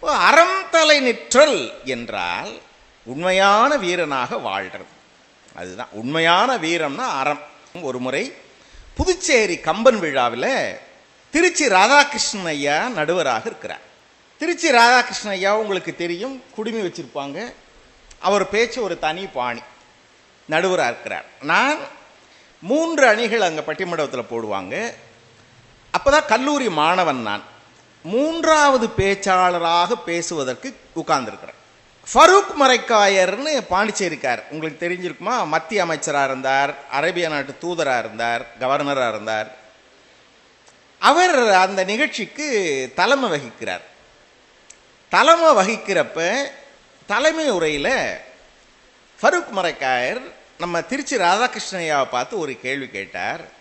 அறம் தலை நிற்றல் என்றால் உண்மையான வீரனாக வாழ்றது. அதுதான் உண்மையான வீரம்னா அறம். ஒரு முறை புதுச்சேரி கம்பன் விழாவில் திருச்சி ராதாகிருஷ்ணன் ஐயா நடுவராக இருக்கிறார். திருச்சி ராதாகிருஷ்ணன் ஐயா உங்களுக்கு தெரியும் குடுமி வச்சுருப்பாங்க. அவர் பேச்சு ஒரு தனி பாணி. நடுவராக இருக்கிறார். நான் மூன்று அணிகள் அங்கே பட்டிமண்டபத்தில் போடுவாங்க. அப்பதான் கல்லூரி மாணவன் நான். மூன்றாவது பேச்சாளராக பேசுவதற்கு உட்கார்ந்துருக்கிறேன் ஃபரூக் மரைக்காயர்னு பாண்டிச்சேரிக்கார். உங்களுக்கு தெரிஞ்சிருக்குமா? மத்திய அமைச்சராக இருந்தார் அரேபிய நாட்டு தூதராக இருந்தார் கவர்னராக இருந்தார். அவர் அந்த நிகழ்ச்சிக்கு தலைமை வகிக்கிறார். தலைமை வகிக்கிறப்ப தலைமை உரையில் ஃபரூக் மரைக்காயர் நம்ம திருச்சி ராதாகிருஷ்ணய்யாவை பார்த்து ஒரு கேள்வி கேட்டார்.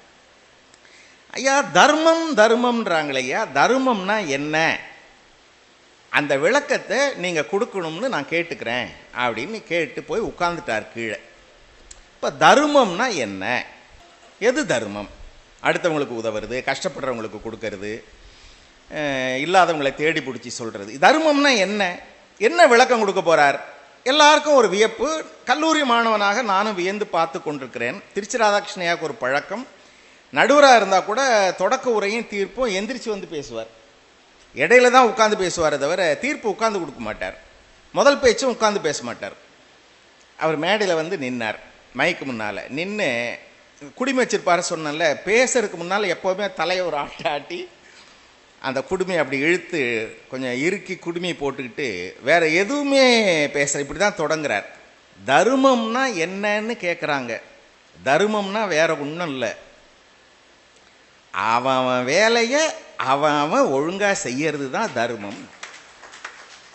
ஐயா தர்மம் தர்மம்ன்றாங்களே ஐயா தர்மம்னா என்ன? அந்த விளக்கத்தை நீங்கள் கொடுக்கணும்னு நான் கேட்டுக்கிறேன் அப்படின்னு கேட்டு போய் உட்கார்ந்துட்டார் கீழே. இப்போ தர்மம்னா என்ன? எது தர்மம்? அடுத்தவங்களுக்கு உதவுறது கஷ்டப்படுறவங்களுக்கு கொடுக்கறது இல்லாதவங்களை தேடி பிடிச்சி சொல்கிறது தர்மம்னா என்ன? என்ன விளக்கம் கொடுக்க போகிறார் எல்லாருக்கும் ஒரு வியப்பு. கல்லூரி மாணவனாக நானும் வியந்து பார்த்து கொண்டிருக்கிறேன். திருச்சி ராதாகிருஷ்ணயாவுக்கு ஒரு பழக்கம். நடுவராக இருந்தால் கூட தொடக்க உரையும் தீர்ப்பும் எந்திரிச்சு வந்து பேசுவார். இடையில தான் உட்காந்து பேசுவாரே தவிர தீர்ப்பு உட்காந்து கொடுக்க மாட்டார். முதல் பேச்சும் உட்காந்து பேச மாட்டார். அவர் மேடையில் வந்து நின்னார். மைக்கு முன்னால் நின்று குடிமை வச்சிருப்பார் சொன்னேன்ல பேசுறதுக்கு முன்னால் எப்போவுமே தலையை ஒரு ஆட்டாட்டி ஆட்டி அந்த குடுமையை அப்படி இழுத்து கொஞ்சம் இறுக்கி குடுமையை போட்டுக்கிட்டு வேறு எதுவுமே பேசுகிற இப்படி தான் தொடங்குறார். தர்மம்னா என்னன்னு கேட்குறாங்க தர்மம்னா வேற ஒன்றும் இல்லை. அவன் வேலையை அவன் அவன் ஒழுங்காக செய்யறது தான் தர்மம்.